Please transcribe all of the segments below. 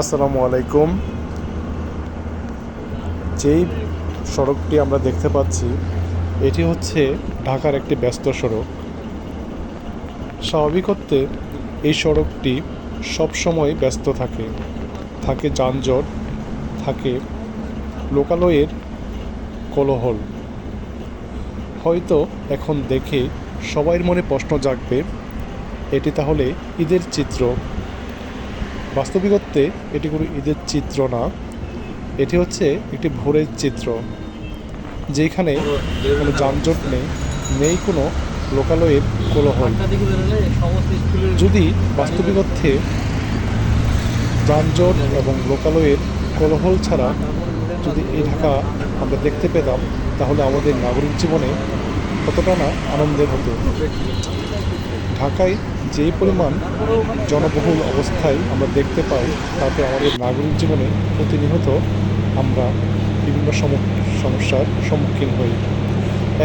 আসসালামু আলাইকুম। যেই সড়কটি আমরা দেখতে পাচ্ছি, এটি হচ্ছে ঢাকার একটি ব্যস্ত সড়ক। স্বাভাবিকত্বে এই সড়কটি সবসময় ব্যস্ত থাকে। থাকে যানজট, থাকে লোকালয়ের কোলাহল। হয়তো এখন দেখে সবার মনে প্রশ্ন জাগবে, এটি তাহলে ঈদের চিত্র। বাস্তবিকত্বে এটি কোনো ঈদের চিত্র না। এটি হচ্ছে একটি ভোরের চিত্র, যেখানে কোনো যানজট নেই নেই কোনো লোকালয়ের কোলাহল। যদি বাস্তবিক অর্থে যানজট এবং লোকালয়ের কোলাহল ছাড়া যদি এই ঢাকা আমরা দেখতে পেতাম, তাহলে আমাদের নাগরিক জীবনে কতটা না আনন্দের হতো। ঢাকায় যে পরিমাণ জনবহুল অবস্থায় আমরা দেখতে পাই, তাতে আমাদের নাগরিক জীবনে প্রতিনিয়ত আমরা বিভিন্ন সম- সমস্যার সম্মুখীন হই।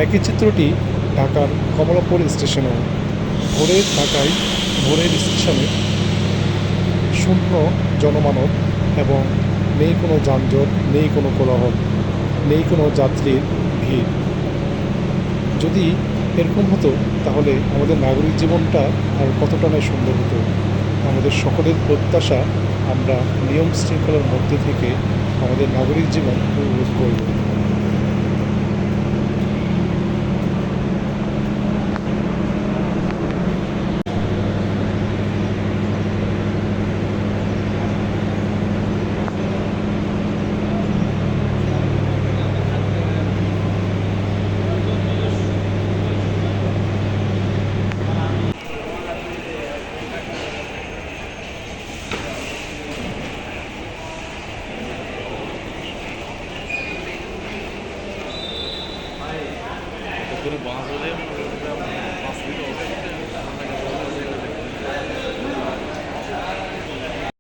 একই চিত্রটি ঢাকার কমলাপুর স্টেশনেও। ভোরের ঢাকায় ভোরের স্টেশনে শূন্য জনমানব এবং নেই কোনো যানজট, নেই কোনো কোলাহল, নেই কোনো যাত্রীর ভিড়। যদি এরকম হতো, তাহলে আমাদের নাগরিক জীবনটা আর কতটা নয় সুন্দর হতো। আমাদের সকলের প্রত্যাশা আমরা নিয়ম শৃঙ্খলার মধ্যে থেকে আমাদের নাগরিক জীবন উপভোগ করব। Bunu bazılayamıyorum. Basmayı da olacak.